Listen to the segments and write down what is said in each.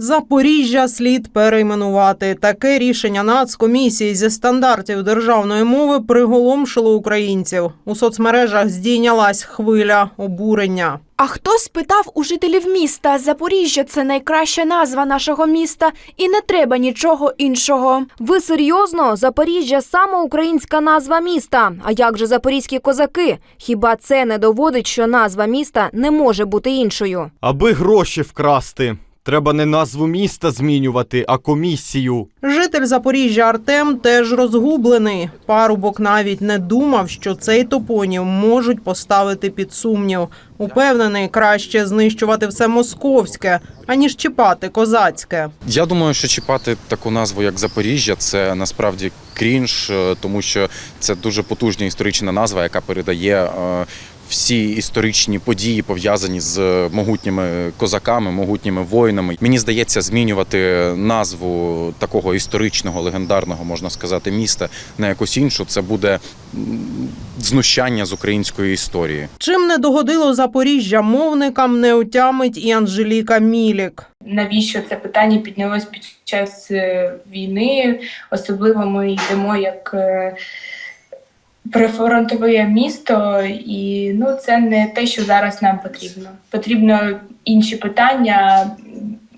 Запоріжжя слід перейменувати. Таке рішення Нацкомісії зі стандартів державної мови приголомшило українців. У соцмережах здійнялась хвиля обурення. А хто спитав у жителів міста? Запоріжжя це найкраща назва нашого міста, і не треба нічого іншого. Ви серйозно? Запоріжжя саме українська назва міста. А як же запорізькі козаки? Хіба це не доводить, що назва міста не може бути іншою? Аби гроші вкрасти, треба не назву міста змінювати, а комісію. Житель Запоріжжя Артем теж розгублений. Парубок навіть не думав, що цей топонім можуть поставити під сумнів. Упевнений, краще знищувати все московське, аніж чіпати козацьке. Я думаю, що чіпати таку назву, як Запоріжжя, це насправді крінж, е, тому що це дуже потужна історична назва, яка передає е, всі історичні події пов'язані з могутніми козаками, могутніми воїнами. Мені здається, змінювати назву такого історичного, легендарного, можна сказати, міста на якусь іншу. Це буде знущання з української історії. Чим не догодило Запоріжжя мовникам, не отямить і Анжеліка Мілік. навіщо це питання піднялось під час е, війни. Особливо ми йдемо як е, прифронтове місто, і ну, це не те, що зараз нам потрібно. Потрібно інші питання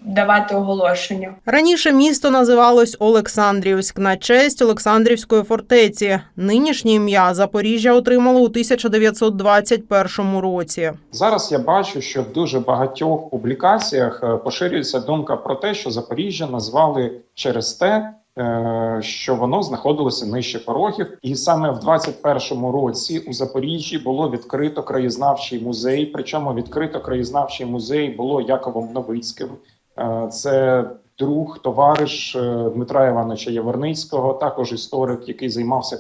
давати оголошенню. Раніше місто називалось Олександрівськ на честь Олександрівської фортеці. Нинішнє ім'я Запоріжжя отримало у 1921 році. Зараз я бачу, що в дуже багатьох публікаціях е, поширюється думка про те, що Запоріжжя назвали через те, що воно знаходилося нижче порогів, і саме в 21-му році у Запоріжжі було відкрито краєзнавчий музей. Причому відкрито краєзнавчий музей було Яковом Новицьким. Е, Це друг, товариш е, Дмитра Івановича Яворницького, також історик, який займався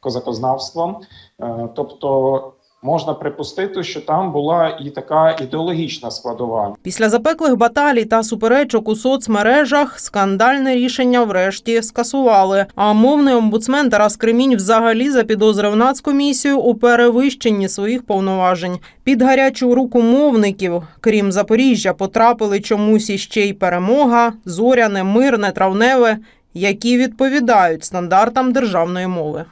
козакознавством. е. Е, Тобто можна припустити, що там була і така ідеологічна складова. Після запеклих баталій та суперечок у соцмережах скандальне рішення врешті скасували. А мовний омбудсмен Тарас Кремінь взагалі запідозрив нацкомісію у перевищенні своїх повноважень. Під гарячу руку мовників, крім Запоріжжя, потрапили чомусь іще й перемога, зоряне, мирне, травневе, які відповідають стандартам державної мови.